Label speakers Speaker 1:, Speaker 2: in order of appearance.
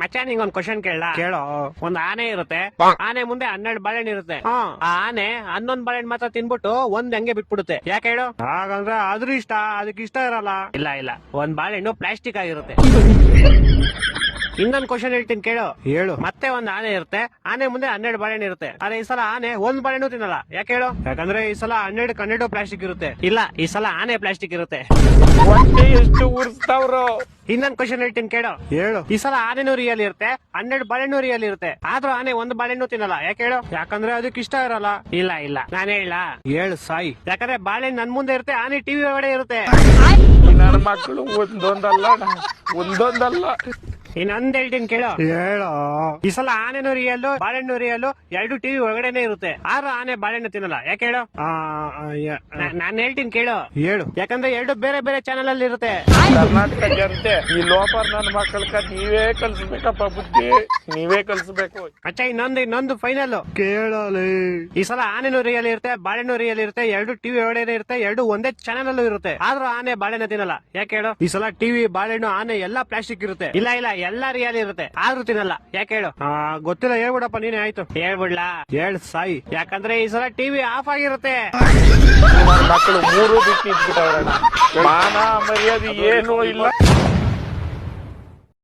Speaker 1: ಮಚ್ಚ ನಿಂಗ್ ಒಂದ್ ಕ್ವಶನ್ ಕೇಳ ಕೇಳೋ. ಒಂದ್ ಆನೆ ಇರುತ್ತೆ. ಆನೆ ಮುಂದೆ ಹನ್ನೆರಡು ಬಾಳೆಹಣ್ಣು ಇರುತ್ತೆ. ಆ ಆನೆ ಹನ್ನೊಂದ್ ಬಾಳೆಹಣ್ಣು ಮಾತ್ರ ತಿನ್ಬಿಟ್ಟು ಒಂದ್ ಹಂಗೆ ಬಿಟ್ಬಿಡುತ್ತೆ. ಯಾಕೆ ಹೇಳು? ಹಾಗಂದ್ರೆ ಅದ್ರ ಇಷ್ಟ ಅದಕ್ಕೆ ಇಷ್ಟ ಇರಲ್ಲ. ಇಲ್ಲ ಇಲ್ಲ. ಒಂದ್ ಬಾಳೆಹಣ್ಣು ಪ್ಲಾಸ್ಟಿಕ್ ಆಗಿರುತ್ತೆ. ಇನ್ನೊಂದ್ ಕ್ವಶನ್ ಹೇಳ್ತೀನಿ ಕೇಳು. ಹೇಳು. ಮತ್ತೆ ಒಂದ್ ಆನೆ ಇರುತ್ತೆ. ಆನೆ ಮುಂದೆ ಹನ್ನೆರಡು ಬಾಳೆಹಣ್ಣು ಇರುತ್ತೆ. ಆದ್ರೆ ಈ ಸಲ ಆನೆ ಒಂದ್ ಬಾಳೆಹಣ್ಣು ತಿನ್ನಲ್ಲ. ಯಾಕೆ ಹೇಳು? ಯಾಕಂದ್ರೆ ಈ ಸಲ ಹನ್ನೆರಡು ಹನ್ನೆರಡು ಪ್ಲಾಸ್ಟಿಕ್ ಇರುತ್ತೆ. ಇಲ್ಲ ಈ ಸಲ ಆನೆ ಪ್ಲಾಸ್ಟಿಕ್ ಇರುತ್ತೆ.
Speaker 2: ಹೊಟ್ಟೆ ಎಷ್ಟು ಉರ್ಸ್ತಾವ್ರು.
Speaker 1: ಇನ್ನೊಂದ್ ಕ್ವಶನ್ ಹೇಳ್ತೀನಿ ಕೇಳು. ಹೇಳು. ಈ ಸಲ ಆನೆನೂ ರಿಯಲ್ ಇರುತ್ತೆ. ಹನ್ನೆರಡು ಬಾಳೆಹಣ್ಣು ರಿಯಲ್ ಇರುತ್ತೆ. ಆದ್ರೂ ಆನೆ ಒಂದ್ ಬಾಳೆಹಣ್ಣು ತಿನ್ನಲ್ಲ. ಯಾಕೆ ಹೇಳು? ಯಾಕಂದ್ರೆ ಅದಕ್ಕೆ ಇಷ್ಟ ಇರಲ್ಲ. ಇಲ್ಲ ಇಲ್ಲ. ನಾನು ಹೇಳ. ಹೇಳು ಸಾಯಿ. ಯಾಕಂದ್ರೆ ಬಾಳೆಹಣ್ಣು ನನ್ ಮುಂದೆ ಇರುತ್ತೆ ಆನೆ ಟಿವಿ ಒಳಗಡೆ ಇರುತ್ತೆ.
Speaker 2: ನನ್ನ ಮಕ್ಕಳು ಒಂದೊಂದಲ್ಲ ಅಣ್ಣ,
Speaker 1: ಹೇಳ್ತೀನಿ ಕೇಳೋ. ಹೇಳು? ಈ ಸಲ ಆನೆನೂ ರಿಯಲ್ ಬಾಳೆಹಣ್ಣು ರಿಯಲ್ ಎರಡು ಟಿವಿ ಒಳಗಡೆನೆ ಇರುತ್ತೆ. ಆದ್ರೂ ಆನೆ ಬಾಳೆಹಣ್ಣು ತಿನ್ನಲ್ಲ. ಯಾಕೆ ಹೇಳೋ? ನಾನು ಹೇಳ್ತೀನಿ ಕೇಳೋ. ಹೇಳು. ಯಾಕಂದ್ರೆ ಎರಡು ಬೇರೆ ಬೇರೆ ಚಾನೆಲ್ ಅಲ್ಲಿ ಇರುತ್ತೆ.
Speaker 2: ಕರ್ನಾಟಕ ಜನತೆ ಈ ಲೋಪರ್ ನನ್ನ ಮಕ್ಕಳ ನೀವೇ ಕಲ್ಸ್ಬೇಕಪ್ಪ ಬುದ್ಧಿ. ನೀವೇ ಕಲ್ಸ್ಬೇಕು.
Speaker 1: ಅಚ್ಚ ಇನ್ನೊಂದು ಇನ್ನೊಂದು ಫೈನಲ್ ಕೇಳಲಿ. ಈ ಸಲ ಆನೆನೂ ರಿಯಲ್ ಇರುತ್ತೆ ಬಾಳೆಹಣ್ಣು ರಿಯಲ್ ಇರುತ್ತೆ ಎರಡು ಟಿವಿ ಒಳಗಡೆ ಇರುತ್ತೆ ಎರಡು ಒಂದೇ ಚಾನೆಲ್ ಅಲ್ಲೂ ಇರುತ್ತೆ. ಆದ್ರೂ ಆನೆ ಬಾಳೆಹಣ್ಣು ತಿನ್ನಲ್ಲ. ಯಾಕೆ ಹೇಳೋ? ಈ ಸಲ ಟಿವಿ ಬಾಳೆಹಣ್ಣು ಆನೆ ಎಲ್ಲಾ ಪ್ಲಾಸ್ಟಿಕ್ ಇರುತ್ತೆ. ಇಲ್ಲ ಇಲ್ಲ ಎಲ್ಲಾ ರಿಯಲ್ ಇರುತ್ತೆ. ಆದ್ರೂ ತಿನ್ನಲ್ಲ. ಯಾಕೆ ಹೇಳು? ಆ, ಗೊತ್ತಿಲ್ಲ ಹೇಳ್ಬಿಡಪ್ಪ ನೀನೇ ಆಯ್ತು. ಹೇಳ್ಬಿಡ್ಲಾ? ಹೇಳ್ ಸಾಯಿ. ಯಾಕಂದ್ರೆ ಈ ಸಲ ಟಿವಿ ಆಫ್ ಆಗಿರುತ್ತೆ.
Speaker 2: ಮಕ್ಕಳು ಮೂರು ಬಿಟ್ಟು ಮಾನ ಮರ್ಯಾದೆ ಏನೂ ಇಲ್ಲ.